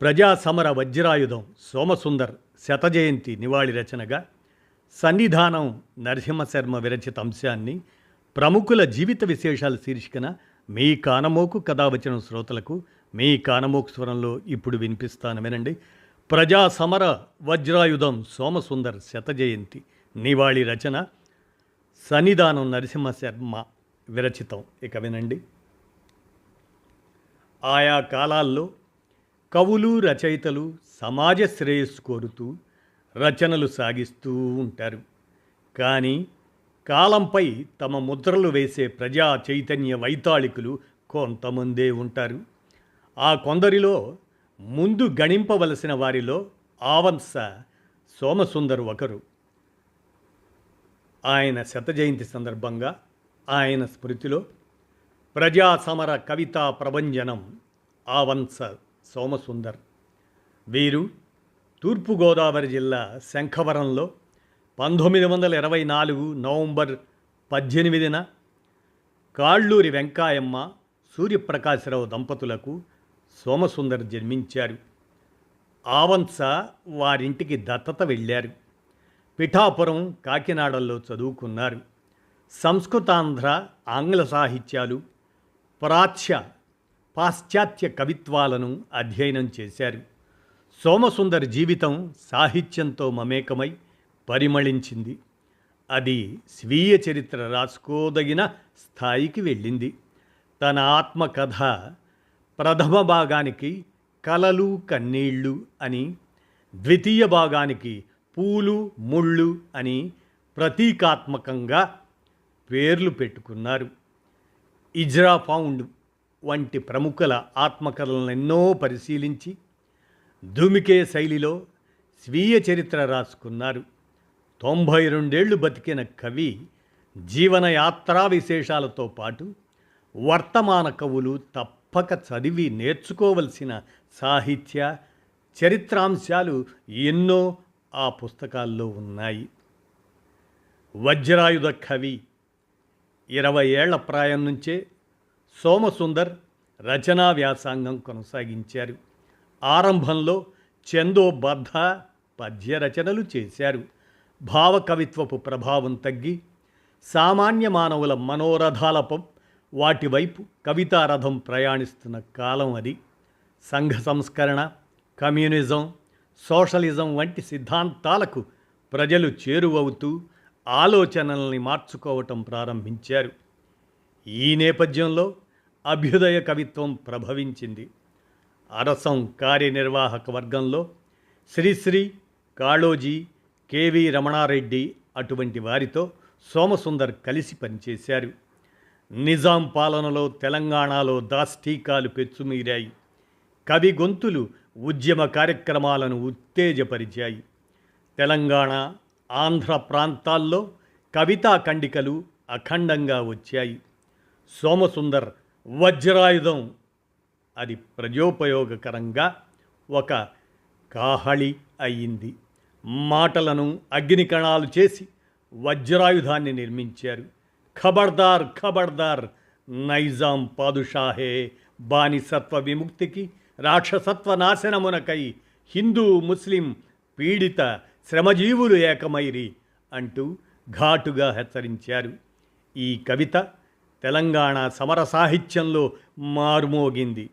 ప్రజా సమర వజ్రాయుధం సోమసుందర్ శతజయంతి నివాళి రచనగా సన్నిధానం నరసింహశర్మ విరచిత అంశాన్ని ప్రముఖుల జీవిత విశేషాల శీర్షికన మీ కానమోకు కథావచన శ్రోతలకు మీ కానమోకు స్వరంలో ఇప్పుడు వినిపిస్తాను వినండి. ప్రజా సమర వజ్రాయుధం సోమసుందర్ శతజయంతి నివాళి రచన సన్నిధానం నరసింహశర్మ విరచితం. ఇక వినండి. ఆయా కాలాల్లో కవులు రచయితలు సమాజ శ్రేయస్సు కోరుతూ రచనలు సాగిస్తూ ఉంటారు. కానీ కాలంపై తమ ముద్రలు వేసే ప్రజా చైతన్య వైతాళికులు కొంతమందే ఉంటారు. ఆ కొందరిలో ముందు గణింపవలసిన వారిలో ఆవంస సోమసుందర్ ఒకరు. ఆయన శతజయంతి సందర్భంగా ఆయన స్మృతిలో ప్రజా సమర కవితా ప్రభంజనం ఆవంస సోమసుందర్. వీరు తూర్పుగోదావరి జిల్లా శంఖవరంలో పంతొమ్మిది వందల ఇరవై నాలుగు నవంబర్ పద్దెనిమిదిన కాళ్ళూరి వెంకాయమ్మ సూర్యప్రకాశరావు దంపతులకు సోమసుందర్ జన్మించారు. ఆవంస వారింటికి దత్తత వెళ్ళారు. పిఠాపురం కాకినాడల్లో చదువుకున్నారు. సంస్కృతాంధ్ర ఆంగ్ల సాహిత్యాలు ప్రాచ్య పాశ్చాత్య కవిత్వాలను అధ్యయనం చేశారు. సోమసుందర్ జీవితం సాహిత్యంతో మమేకమై పరిమళించింది. అది స్వీయ చరిత్ర రాసుకోదగిన స్థాయికి వెళ్ళింది. తన ఆత్మకథ ప్రథమ భాగానికి కలలు కన్నీళ్ళు అని ద్వితీయ భాగానికి పూలు ముళ్ళు అని ప్రతీకాత్మకంగా పేర్లు పెట్టుకున్నారు. ఇజ్రా ఫౌండ్ వంటి ప్రముఖుల ఆత్మకథలనెన్నో పరిశీలించి ధూమికే శైలిలో స్వీయ చరిత్ర రాసుకున్నారు. తొంభై రెండేళ్ళు బతికిన కవి జీవన యాత్రా విశేషాలతో పాటు వర్తమాన కవులు తప్పక చదివి నేర్చుకోవలసిన సాహిత్య చరిత్రాంశాలు ఎన్నో ఆ పుస్తకాల్లో ఉన్నాయి. వజ్రాయుధ కవి ఇరవై ఏళ్ళ ప్రాయం నుంచే సోమసుందర్ రచనా వ్యాసాంగం కొనసాగించారు. ఆరంభంలో చందోబద్ధ పద్య రచనలు చేశారు. భావకవిత్వపు ప్రభావం తగ్గి సామాన్య మానవుల మనోరథాలపం వాటి వైపు కవితారథం ప్రయాణిస్తున్న కాలం అది. సంఘ సంస్కరణ కమ్యూనిజం సోషలిజం వంటి సిద్ధాంతాలకు ప్రజలు చేరువవుతూ ఆలోచనల్ని మార్చుకోవటం ప్రారంభించారు. ఈ నేపథ్యంలో అభ్యుదయ కవిత్వం ప్రభవించింది. అరసం కార్యనిర్వాహక వర్గంలో శ్రీశ్రీ కాళోజీ కేవి రమణారెడ్డి అటువంటి వారితో సోమసుందర్ కలిసి పనిచేశారు. నిజాం పాలనలో తెలంగాణలో దాష్టీకాలు పెచ్చుమీరాయి. కవి గొంతులు ఉద్యమ కార్యక్రమాలను ఉత్తేజపరిచాయి. తెలంగాణ ఆంధ్ర ప్రాంతాల్లో కవితా ఖండికలు అఖండంగా వచ్చాయి. సోమసుందర్ వజ్రాయుధం. అది ప్రజోపయోగకరంగా ఒక కాహళి అయ్యింది మాటలను అగ్నికణాలు చేసి వజ్రాయుధాన్ని నిర్మించారు. ఖబర్దార్ ఖబర్దార్ నైజాం పాదుషాహే బానిసత్వ విముక్తికి రాక్షసత్వ నాశనమునకై హిందూ ముస్లిం పీడిత శ్రమజీవులు ఏకమైరి అంటూ ఘాటుగా హెచ్చరించారు. ఈ కవిత తెలంగాణ సమర సాహిత్యంలో మారుమోగింది.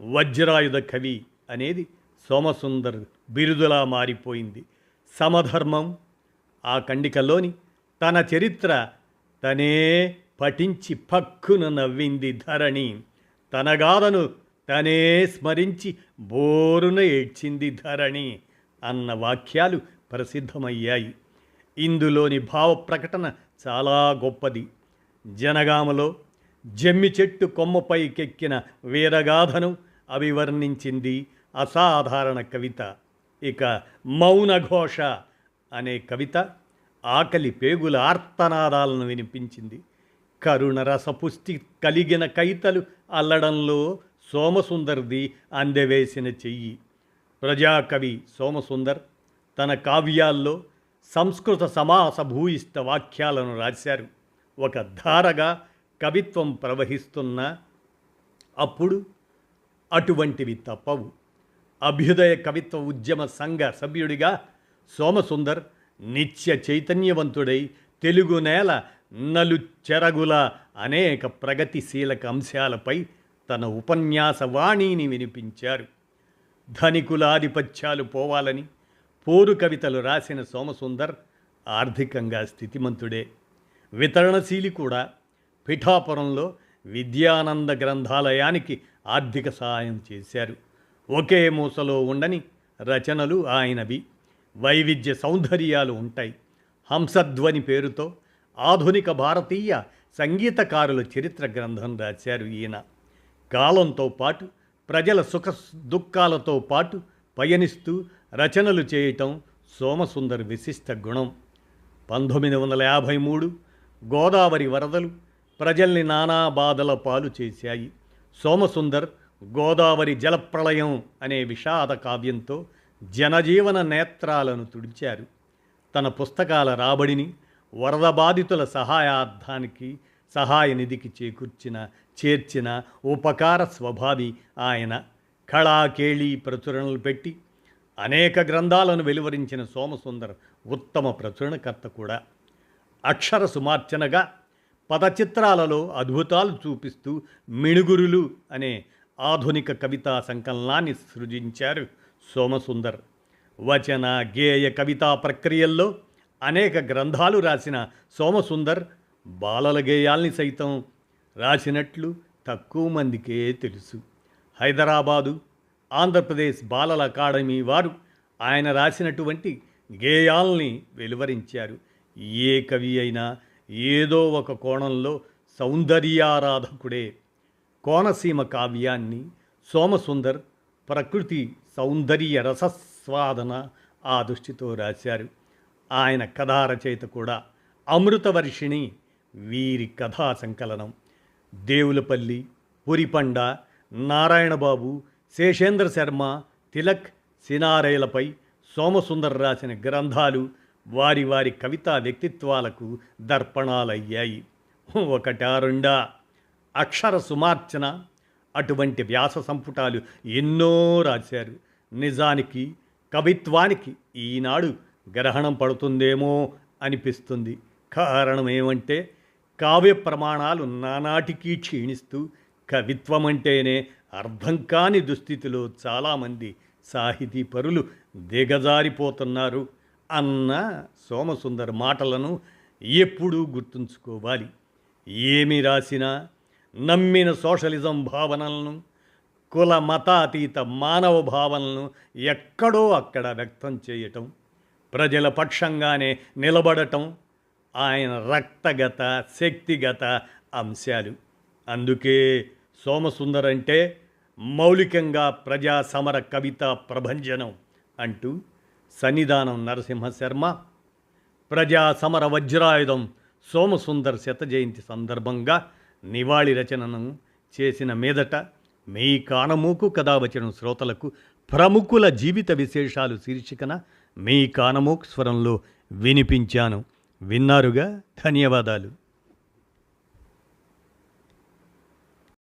వజ్రాయుధ కవి అనేది సోమసుందర్ బిరుదులా మారిపోయింది. సమధర్మం ఆ కండికలోని తన చరిత్ర తనే పఠించి పక్కున నవ్వింది ధరణి. తన గాథను తనే స్మరించి బోరున ఏడ్చింది ధరణి అన్న వాక్యాలు ప్రసిద్ధమయ్యాయి. ఇందులోని భావ ప్రకటన చాలా గొప్పది. జనగామలో జమ్మి చెట్టు కొమ్మపైకెక్కిన వీరగాథను అభివర్ణించింది అసాధారణ కవిత. ఇక మౌనఘోష అనే కవిత ఆకలి పేగుల ఆర్తనాదాలను వినిపించింది. కరుణ రసపుష్టి కలిగిన కవితలు అల్లడంలో సోమసుందర్ది అందెవేసిన చెయ్యి. ప్రజాకవి సోమసుందర్ తన కావ్యాల్లో సంస్కృత సమాస భూయిష్ట వాక్యాలను రాశారు. ఒక ధారగా కవిత్వం ప్రవహిస్తున్న అప్పుడు అటువంటివి తప్పవు. అభ్యుదయ కవిత్వ ఉద్యమ సంఘ సభ్యుడిగా సోమసుందర్ నిత్య చైతన్యవంతుడై తెలుగు నేల నలు చెరగుల అనేక ప్రగతిశీలక అంశాలపై తన ఉపన్యాస వాణిని వినిపించారు. ధనికుల ఆధిపత్యాలు పోవాలని పోరు కవితలు రాసిన సోమసుందర్ ఆర్థికంగా స్థితిమంతుడే. వితరణశీలి కూడా పిఠాపురంలో విద్యానంద గ్రంథాలయానికి ఆర్థిక సహాయం చేశారు. ఒకే మూసలో ఉండని రచనలు ఆయనవి. వైవిధ్య సౌందర్యాలు ఉంటాయి. హంసధ్వని పేరుతో ఆధునిక భారతీయ సంగీతకారుల చరిత్ర గ్రంథం రాశారు ఈయన. కాలంతో పాటు ప్రజల సుఖ దుఃఖాలతో పాటు పయనిస్తూ రచనలు చేయటం సోమసుందర్ విశిష్ట గుణం. పంతొమ్మిది వందల యాభై మూడు గోదావరి వరదలు ప్రజల్ని నానా బాధల పాలు చేశాయి. సోమసుందర్ గోదావరి జలప్రళయం అనే విషాద కావ్యంతో జనజీవన నేత్రాలను తుడిచారు. తన పుస్తకాల రాబడిని వరద బాధితుల సహాయార్థానికి సహాయ నిధికి చేకూర్చిన చేర్చిన ఉపకార స్వభావి ఆయన కళాకేళి ప్రచురణలు పెట్టి అనేక గ్రంథాలను వెలువరించిన సోమసుందర్ ఉత్తమ ప్రచురణకర్త కూడా. అక్షర సుమార్చనగా పదచిత్రాలలో అద్భుతాలు చూపిస్తూ మిణుగురులు అనే ఆధునిక కవితా సంకలనాన్ని సృజించారు సోమసుందర్. వచన గేయ కవితా ప్రక్రియల్లో అనేక గ్రంథాలు రాసిన సోమసుందర్ బాలల గేయాల్ని సైతం రాసినట్లు తక్కువ మందికే తెలుసు. హైదరాబాదు ఆంధ్రప్రదేశ్ బాలల అకాడమీ వారు ఆయన రాసినటువంటి గేయాల్ని వెలువరించారు. ఏ కవి అయినా ఏదో ఒక కోణంలో సౌందర్యారాధకుడే. కోనసీమ కావ్యాన్ని సోమసుందర్ ప్రకృతి సౌందర్య రసస్వాదన ఆ దృష్టితో రాశారు. ఆయన కథా రచయిత కూడా అమృతవర్షిణి వీరి కథా సంకలనం. దేవులపల్లి పురిపండ నారాయణబాబు శేషేంద్ర శర్మ తిలక్ సినారేలపై సోమసుందర్ రాసిన గ్రంథాలు వారి వారి కవితా వ్యక్తిత్వాలకు దర్పణాలయ్యాయి. ఒకటా రెండా అక్షర సుమార్చన అటువంటి వ్యాస సంపుటాలు ఎన్నో రాశారు. నిజానికి కవిత్వానికి ఈనాడు గ్రహణం పడుతుందేమో అనిపిస్తుంది. కారణం ఏమంటే కావ్య ప్రమాణాలు నానాటికి క్షీణిస్తూ కవిత్వం అంటేనే అర్థం కాని దుస్థితిలో చాలామంది సాహితీ పరులు దిగజారిపోతున్నారు. అన్న సోమసుందర్ మాటలను ఎప్పుడూ గుర్తుంచుకోవాలి. ఏమి రాసినా నమ్మిన సోషలిజం భావనలను కుల మతాతీత మానవ భావనలను ఎక్కడో అక్కడ వ్యక్తం చేయటం ప్రజల పక్షంగానే నిలబడటం ఆయన రక్తగత శక్తిగత అంశాలు. అందుకే సోమసుందర్ అంటే మౌలికంగా ప్రజా సమర కవిత ప్రభంజనం అంటూ సన్నిధానం నరసింహ శర్మ ప్రజా సమర వజ్రాయుధం సోమసుందర్ శత జయంతి సందర్భంగా నివాళి రచనను చేసిన మీదట మీ కానమూకు కథావచనం శ్రోతలకు ప్రముఖుల జీవిత విశేషాలు శీర్షికన మీ కానమూకు స్వరంలో వినిపించాను. విన్నారుగా? ధన్యవాదాలు.